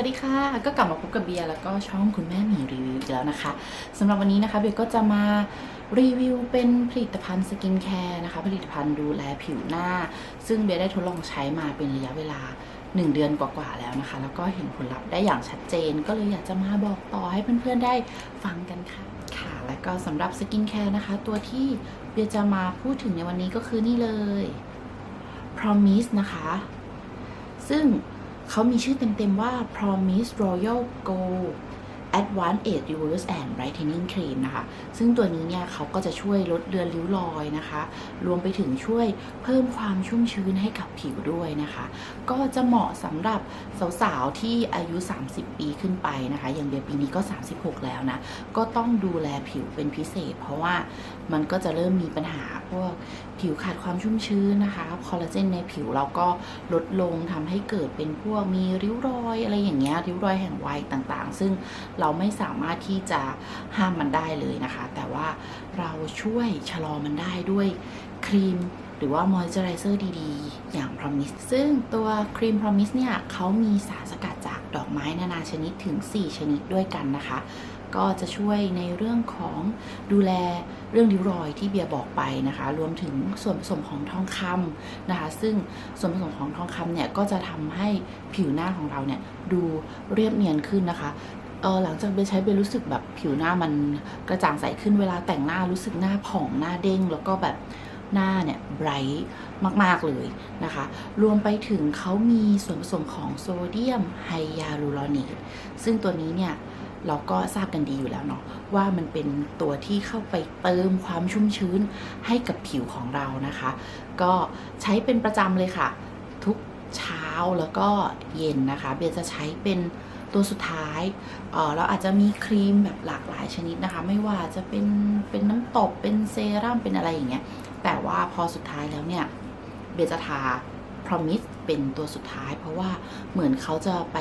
วัสดีค่ะ ก็กลับมาพบกับเบียร์แล้วก็ช่องคุณแม่หมีรีวิวอีกแล้วนะคะสำหรับวันนี้นะคะเบียร์ก็จะมารีวิวเป็นผลิตภัณฑ์สกินแคร์นะคะ ผลิตภัณฑ์ดูแลผิวหน้า ซึ่งเบียร์ได้ทดลองใช้มาเป็นระยะเวลา 1 เดือนกว่าๆแล้วนะคะ แล้วก็เห็นผลลัพธ์ได้อย่างชัดเจน ก็เลยอยากจะมาบอกต่อให้เพื่อนๆได้ฟังกันค่ะค่ะ แล้วก็สำหรับสกินแคร์นะคะ ตัวที่เบียร์จะมาพูดถึงในวันนี้ก็คือนี่เลย Promise นะคะ ซึ่ง เขามีชื่อเต็มๆว่า Promise Royal Gold Advanced Age Reverse and Brightening Cream นะคะ ซึ่งตัวนี้เนี่ยเขาก็จะช่วยลดเลือนริ้วรอยนะคะ รวมไปถึงช่วยเพิ่มความชุ่มชื้นให้กับผิวด้วยนะคะ ก็จะเหมาะสำหรับสาวๆ ที่อายุ 30 ปีขึ้นไปนะคะ อย่างเบียปีนี้ก็ 36 แล้วนะ ก็ต้องดูแลผิวเป็นพิเศษ เพราะว่ามันก็จะเริ่มมีปัญหาพวกผิวขาดความชุ่มชื้นนะคะคอลลาเจนในผิวเราก็ลดลงทำให้เกิดเป็นพวกมีริ้วรอยอะไรอย่างเงี้ยริ้วรอยแห่งวัยต่างๆ ซึ่งเราราไม่สามารถที่จะห้ามมันได้เลยนะคะ แต่ว่าเราช่วยชะลอมันได้ด้วยครีมหรือว่ามอยเจอไรเซอร์ดีๆ อย่าง Promise ซึ่งตัวครีม Promise เนี่ยเขามีสารสกัดจากดอกไม้นานาชนิดถึง 4 ชนิดด้วยกันนะคะ ก็จะช่วยในเรื่องของดูแลเรื่องริ้วรอยที่เบียร์บอกไปนะคะ รวมถึงส่วนผสมของทองคำนะคะ ซึ่งส่วนผสมของทองคำเนี่ยก็จะทำให้ผิวหน้าของเราเนี่ยดูเรียบเนียนขึ้นนะคะ หลังจากเบียร์ใช้เบียร์รู้สึกแบบผิวหน้ามันกระจ่างใสขึ้นเวลาแต่งหน้ารู้สึกหน้าผ่องหน้าเด้ง แล้วก็แบบหน้าเนี่ยไบรท์มาก ๆ เลยนะคะ รวมไปถึงเขามีส่วนผสมของโซเดียมไฮยาลูรอนิก ซึ่งตัวนี้เนี่ยเราก็ทราบกันดีอยู่แล้วเนาะว่ามันเป็นตัวที่เข้าไปเติมความชุ่มชื้นให้กับผิวของเรานะคะ ก็ใช้เป็นประจำเลยค่ะ ทุกเช้าแล้วก็เย็นนะคะ เบียจะใช้เป็น ตัวสุดท้ายเราอาจจะมีครีมแบบหลากหลายชนิดนะคะ ไม่ว่าจะเป็นเป็นน้ำตบเป็นเซรั่มเป็นอะไรอย่างเงี้ยแต่ว่าพอสุดท้ายแล้วเนี่ยเบจะทา Promise เป็นตัวสุดท้าย เพราะว่าเหมือนเขาจะไป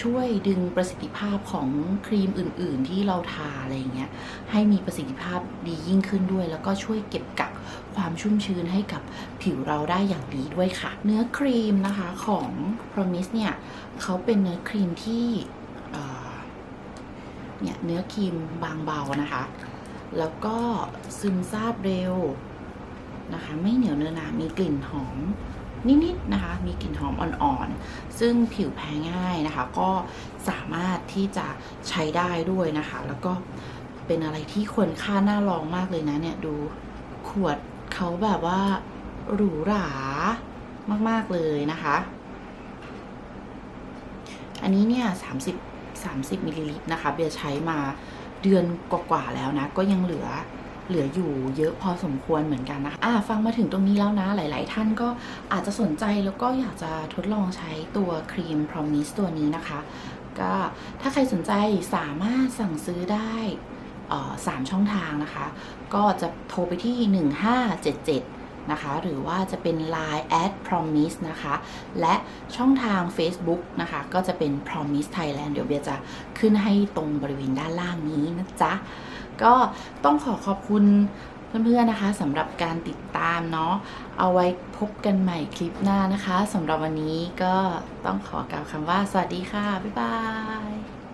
ช่วยดึงประสิทธิภาพของครีมอื่น ๆ ที่เราทาอะไรอย่างเงี้ยให้มีประสิทธิภาพดียิ่งขึ้นด้วย แล้วก็ช่วยเก็บกักความชุ่มชื้นให้กับผิวเราได้อย่างดีด้วยค่ะ เนื้อครีมนะคะของ Promise เนี่ยเขาเป็นเนื้อครีมที่เเนี่ยเนื้อครีมบางเบานะคะ แล้วก็ซึมซาบเร็วนะคะ ไม่เหนียวเนื้อหนามีกลิ่นหอม นิดๆนะคะ มีกลิ่นหอมอ่อนๆ ซึ่งผิวแพ้ง่ายนะคะ ก็สามารถที่จะใช้ได้ด้วยนะคะ แล้วก็เป็นอะไรที่ควรค่าน่าลองมากเลยนะเนี่ย ดูขวดเขาแบบว่าหรูหรามากๆเลยนะคะ อันนี้เนี่ย30 30มิลลิลิตรนะคะ เบียร์ใช้มาเดือนกว่าๆแล้วนะ ก็ยังเหลือ เหลืออยู่เยอะพอสมควรเหมือนกันนะคะอะฟังมาถึงตรงนี้แล้วนะ หลาย ๆ ท่านก็อาจจะสนใจแล้วก็อยากจะทดลองใช้ตัวครีม Promise ตัวนี้นะคะ ก็ถ้าใครสนใจสามารถสั่งซื้อได้สามช่องทางนะคะ ก็จะโทรไปที่ 1577 นะคะ หรือว่าจะเป็น Line at promise นะคะ และช่องทาง Facebook นะคะ ก็จะเป็น promise Thailand เดี๋ยวเบียจะขึ้นให้ตรงบริเวณด้านล่างนี้นะจ๊ะ ก็ต้องขอขอบคุณเพื่อนๆนะคะสำหรับการติดตามเนาะเอาไว้พบกันใหม่คลิปหน้านะคะสำหรับวันนี้ก็ต้องขอกล่าวคำว่า สวัสดีค่ะ บ๊ายบาย